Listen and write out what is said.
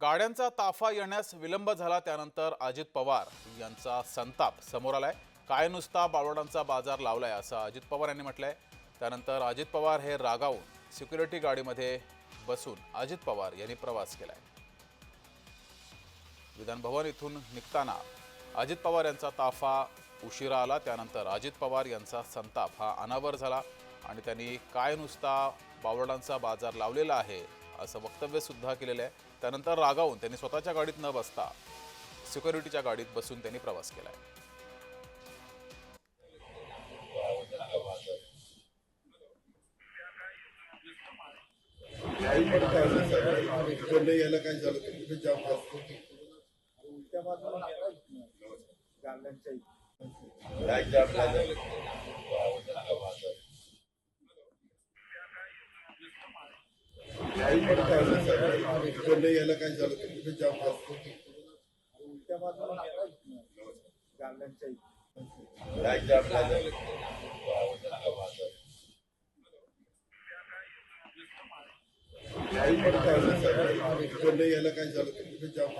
गाड्यांचा ताफा येण्यास विलंब झाला त्यानंतर अजित पवार यांचा संताप समोर आलाय. काय नुसता बाळवडांचा बाजार लावलाय असं अजित पवार यांनी म्हटलंय. त्यानंतर अजित पवार हे रागावून सिक्युरिटी गाडीमध्ये बसून अजित पवार यांनी प्रवास केलाय. विधानभवन इथून निघताना अजित पवार यांचा ताफा उशिरा आला. त्यानंतर अजित पवार यांचा संताप हा अनावर झाला आणि त्यांनी काय नुसता बावरडांचा बाजार लावलेला आहे असं वक्तव्य सुद्धा केलेलं आहे. त्यानंतर रागावून त्यांनी स्वतःच्या गाडीत न बसता सिक्युरिटीच्या गाडीत बसून त्यांनी प्रवास केला आहे काही काय इकडनं यायला काय झालं तर कुठे जाम असतो उलट्या बाजूला काय जाम झालं पण इकडनं यायला काय झालं तर कुठे जाम